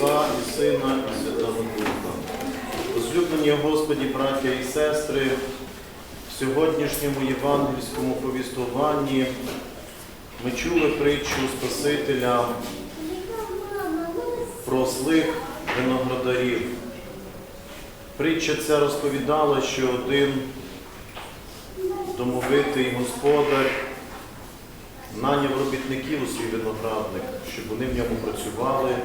Отця і Сина і Святого Духа. Возлюблені Господі, браття і сестри, в сьогоднішньому євангельському повістуванні ми чули притчу Спасителя про злих виноградарів. Притча ця розповідала, що один домовитий господар наняв робітників у свій виноградник, щоб вони в ньому працювали.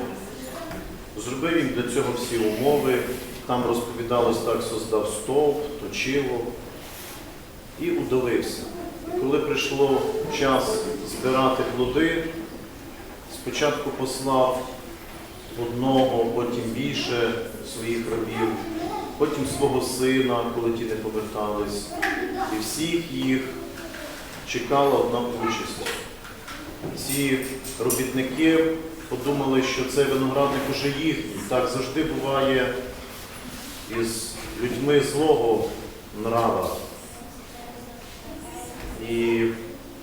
Зробив їм для цього всі умови. Там розповідалось так, создав стовп, точило і удалився. Коли прийшло час збирати плоди, спочатку послав одного, потім більше своїх рабів, потім свого сина, коли ті не повертались, і всіх їх чекала одна участь. Ці робітники подумали, що цей виноградник уже їхній. Так завжди буває із людьми злого нрава. І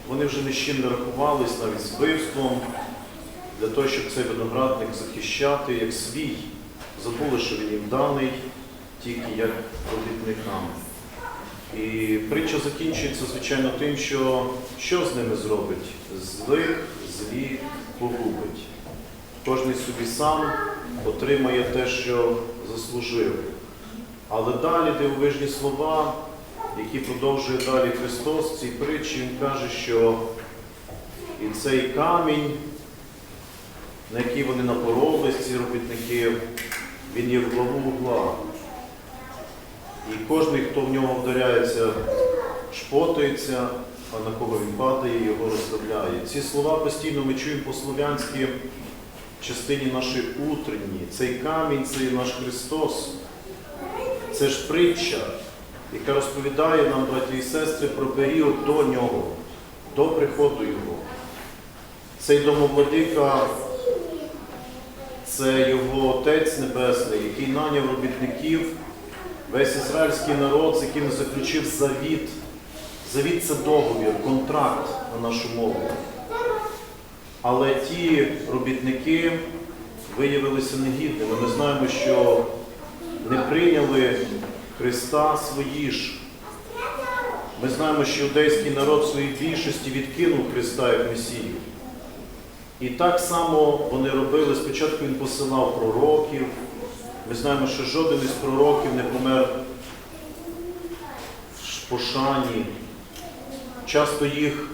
вони вже з чим не рахувались, навіть з вбивством, для того, щоб цей виноградник захищати як свій. Забули, що він їм даний тільки як робітникам. І притча закінчується, звичайно, тим, що що з ними зробить? Злих, злі погубить. Кожний собі сам отримає те, що заслужив. Але далі дивовижні слова, які продовжує далі Христос цій притчі, Він каже, що і цей камінь, на який вони напоролись, ці робітники, він є в главу угла. І кожен, хто в нього вдаряється, шпотається, а на кого він падає, його розставляє. Ці слова постійно ми чуємо по-слов'янськи частині нашої утренній. Цей камінь це наш Христос. Це ж притча, яка розповідає нам, браті і сестри, про період до нього, до приходу Його. Цей домовладика це його Отець Небесний, який наняв робітників, весь ізраїльський народ, з яким заключив завіт. Завіт це договір, контракт на нашу мову. Але ті робітники виявилися негідними. Ми знаємо, що не прийняли Христа свої ж. Ми знаємо, що юдейський народ в своїй більшості відкинув Христа як Месію. І так само вони робили. Спочатку він посилав пророків. Ми знаємо, що жоден із пророків не помер в пошані. Часто їх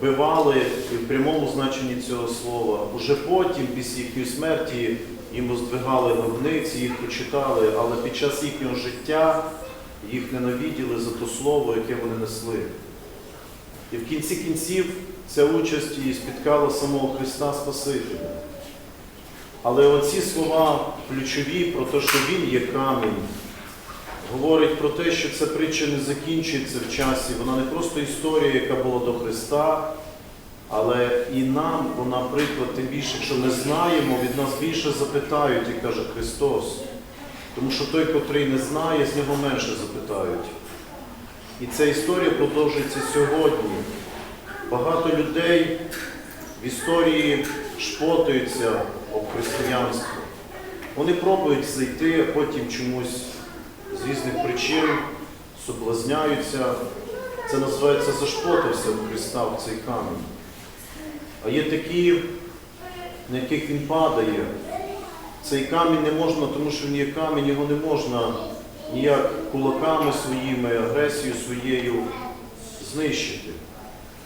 вбивали і в прямому значенні цього слова. Уже потім, після їхньої смерті, їм роздвигали гробниці, їх почитали, але під час їхнього життя їх ненавиділи за те слово, яке вони несли. І в кінці кінців ця участь і спіткала самого Христа Спасителя. Але оці слова ключові про те, що Він є камінь, говорить про те, що ця притча не закінчується в часі. Вона не просто історія, яка була до Христа, але і нам вона приклад, тим більше, якщо не знаємо, від нас більше запитають, як каже Христос. Тому що той, котрий не знає, з нього менше запитають. І ця історія продовжується сьогодні. Багато людей в історії шпотаються об християнство. Вони пробують зайти, а потім чомусь з різних причин соблазняються. Це називається зашпотався в Христа в цей камінь. А є такі, на яких він падає. Цей камінь не можна, тому що він є камінь, його не можна ніяк кулаками своїми, агресією своєю знищити.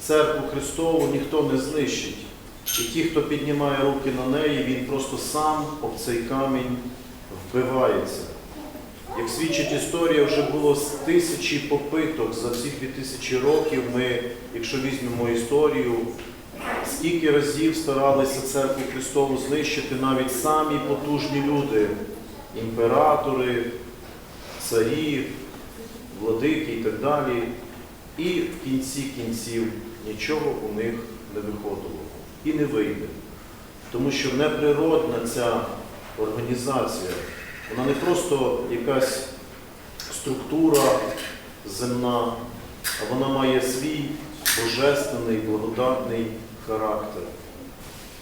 Церкву Христову ніхто не знищить. І ті, хто піднімає руки на неї, він просто сам об цей камінь вбивається. Як свідчить історія, вже було з тисячі попиток за всі дві тисячі років. Ми, якщо візьмемо історію, скільки разів старалися церкву Христову знищити навіть самі потужні люди, імператори, царі, владики і так далі. І в кінці кінців нічого у них не виходило і не вийде. Тому що неприродна ця організація, вона не просто якась структура земна, а вона має свій божественний, благодатний характер.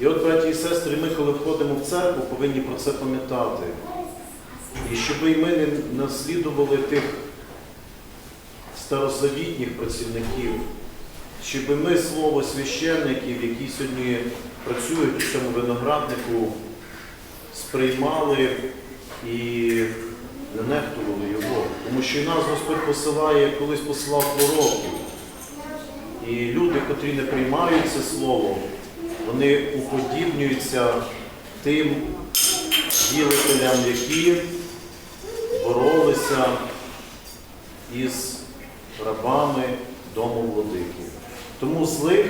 І от, браті і сестри, ми, коли входимо в церкву, повинні про це пам'ятати. І щоб і ми не наслідували тих старозавітніх працівників, щоб ми слово священників, які сьогодні працюють у цьому винограднику, сприймали і не нехтували його. Тому що нас Господь посилає, колись посилав пророків. І люди, котрі не приймають це слово, вони уподібнюються тим ділителям, які боролися із рабами дому владики. Тому злих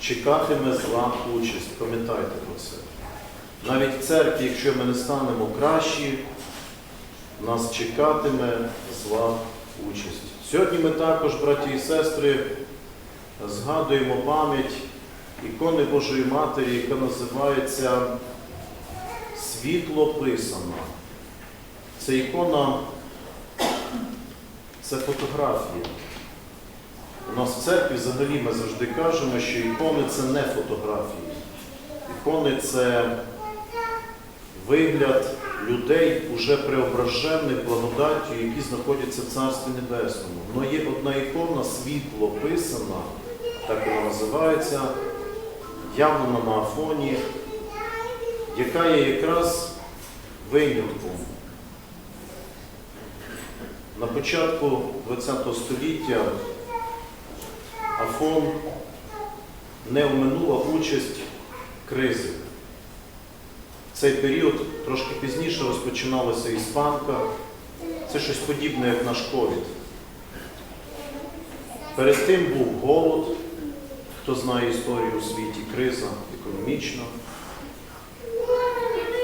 чекатиме зла участь. Пам'ятайте про це. Навіть в церкві, якщо ми не станемо кращі, нас чекатиме зла участь. Сьогодні ми також, браті і сестри, згадуємо пам'ять ікони Божої Матері, яка називається Світло писана. Це ікона, це фотографія. У нас в церкві взагалі ми завжди кажемо, що ікони це не фотографії. Ікони це вигляд людей, уже преображених благодаттю, які знаходяться в Царстві Небесному. Но є одна ікона, світло писана, так вона називається, явлена на Афоні, яка є якраз винятком. На початку ХХ століття Афон не оминула участь кризи. В цей період трошки пізніше розпочиналася іспанка. Це щось подібне, як наш ковід. Перед тим був голод, хто знає історію у світі, криза економічна.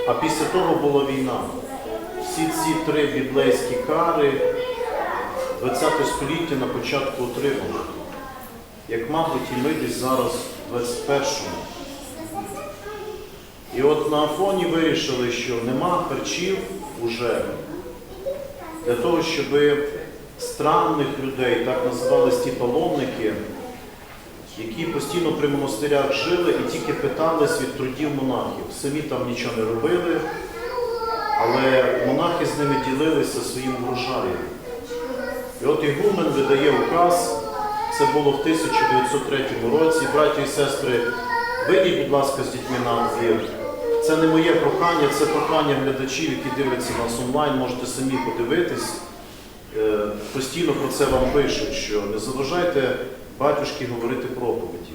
А після того була війна. Всі ці три біблейські кари ХХ століття на початку отримали. Як, мабуть, і ми десь зараз в 21-му. І от на Афоні вирішили, що нема харчів уже для того, щоб странних людей, так називались ті паломники, які постійно при монастирях жили і тільки питались від трудів монахів. Самі там нічого не робили, але монахи з ними ділилися своїм врожаєм. І от Ігумен видає указ, це було в 1903 році. Браті і сестри, вийдіть, будь ласка, з дітьми на двір. Це не моє прохання, це прохання глядачів, які дивляться нас онлайн, можете самі подивитись. Е, Постійно про це вам пишуть, що не заважайте батюшки говорити проповіді.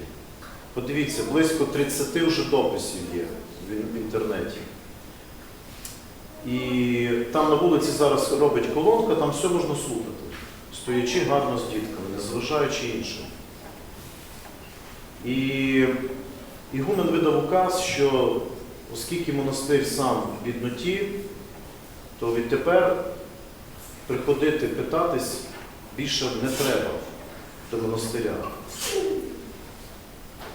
Подивіться, близько 30 вже дописів є в інтернеті. І там на вулиці зараз робить колонка, там все можна слухати, стоячи гарно з дітками, не зважаючи іншим. І Ігумен видав указ, що оскільки монастир сам в бідноті, то відтепер приходити питатись більше не треба до монастиря.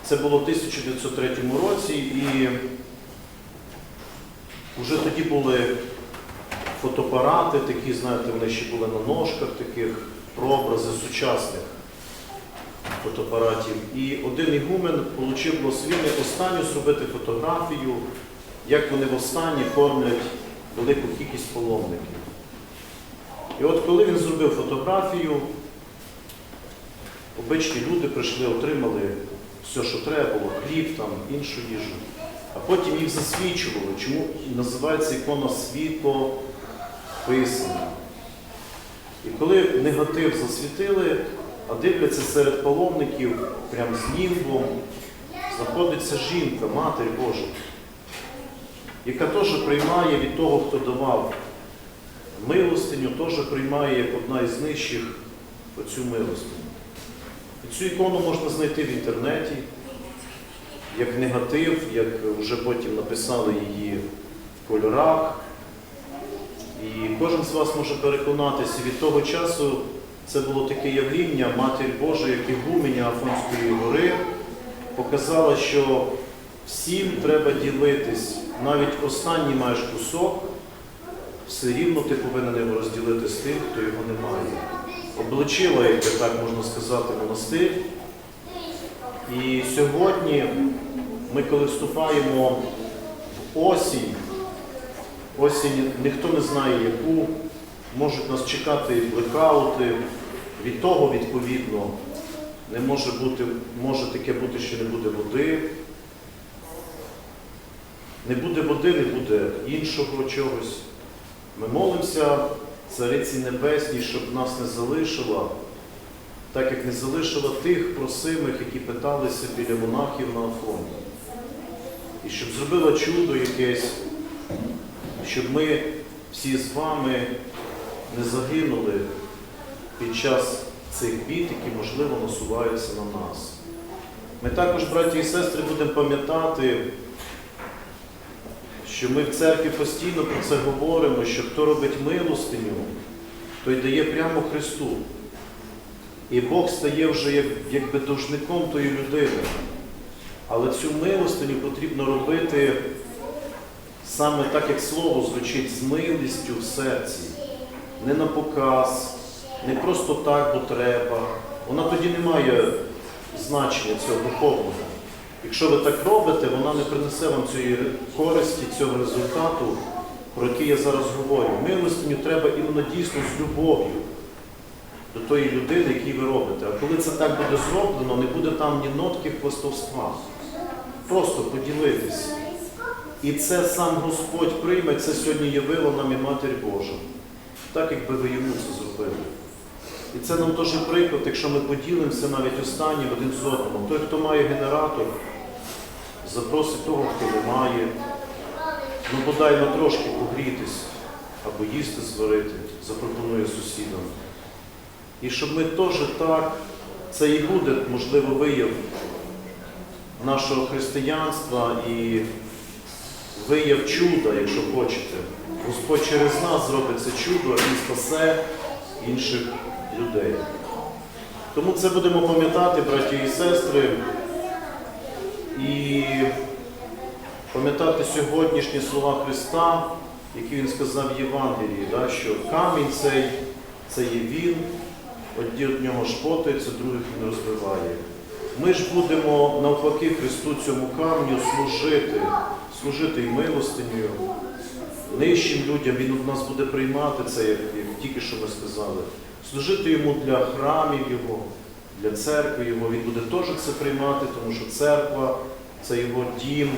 Це було в 1903 році, і вже тоді були фотоапарати, такі, знаєте, вони ще були на ножках таких, прообрази сучасних фотоапаратів. І один ігумен отримав благословіння останню зробити фотографію, як вони в останні кормлять велику кількість паломників. І от коли він зробив фотографію, обичні люди прийшли, отримали все, що треба було, хліб, там, іншу їжу. А потім їх засвічували. Чому називається ікона світло писана. І коли негатив засвітили, а дивляться серед паломників, прям з німбом, знаходиться жінка, Матір Божа, яка теж приймає від того, хто давав милостиню, теж приймає як одна із нижчих оцю милостиню. І цю ікону можна знайти в інтернеті, як негатив, як вже потім написали її в кольорах. І кожен з вас може переконатися, від того часу це було таке явління, Матір Божа, як ігуменя Афонської гори, показала, що всім треба ділитись. Навіть останній маєш кусок, все рівно ти повинен його розділити з тим, хто його не має. Обличила, як так можна сказати, монастир. І сьогодні ми коли вступаємо в осінь, осінь ніхто не знає яку, можуть нас чекати блекаути, від того відповідно не може бути, може таке бути, що не буде води. Не буде води, не буде іншого чогось. Ми молимося Цариці Небесній, щоб нас не залишила, так як не залишила тих просимих, які питалися біля монахів на Афоні. І щоб зробила чудо якесь, щоб ми всі з вами не загинули під час цих бід, які, можливо, насуваються на нас. Ми також, браті і сестри, будемо пам'ятати, що ми в церкві постійно про це говоримо, що хто робить милостиню, той дає прямо Христу. І Бог стає вже як, якби должником тої людини. Але цю милостиню потрібно робити саме так, як слово звучить, з милістю в серці, не на показ, не просто так, бо треба. Вона тоді не має значення цього духовного. Якщо ви так робите, вона не принесе вам цієї користі, цього результату, про який я зараз говорю. Милостиню треба іменно дійсно з любов'ю до тої людини, яку ви робите. А коли це так буде зроблено, не буде там ні нотки хвостовства. Просто поділитись. І це сам Господь прийме, це сьогодні явила нам і Матір Божа. Так, якби ви йому це зробили. І це нам теж приклад, якщо ми поділимося навіть останнім один з одним. Той, хто має генератор, запросить того, хто не має. Ну, бодай на трошки погрітись або їсти зварити, запропонує сусідам. І щоб ми теж так, це і буде, можливо, вияв нашого християнства і вияв чуда, якщо хочете. Господь через нас зробить це чудо і спасе інших людей. Тому це будемо пам'ятати, браті і сестри, і пам'ятати сьогоднішні слова Христа, які Він сказав в Євангелії, да, що камінь цей це є Він, одні від нього шпотаються, других він розбиває. Ми ж будемо навпаки Христу цьому камню служити, служити і милостиню, нижчим людям, Він у нас буде приймати це, як тільки що ми сказали, служити йому для храмів Його, для церкви Його. Він буде теж це приймати, тому що церква це його дім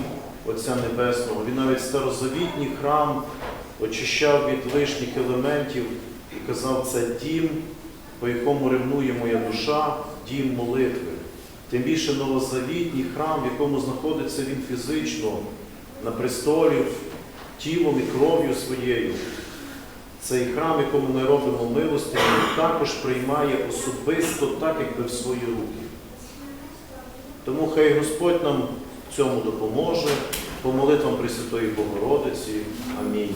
Отця Небесного. Він навіть старозавітній храм очищав від лишніх елементів і казав, це дім, по якому ревнує моя душа, дім молитви. Тим більше новозавітній храм, в якому знаходиться він фізично, на престолі, тілом і кров'ю своєю. Цей храм, якому ми робимо милості, також приймає особисто, так, якби в свої руки. Тому хай Господь нам в цьому допоможе, по молитвам Пресвятої Богородиці. Амінь.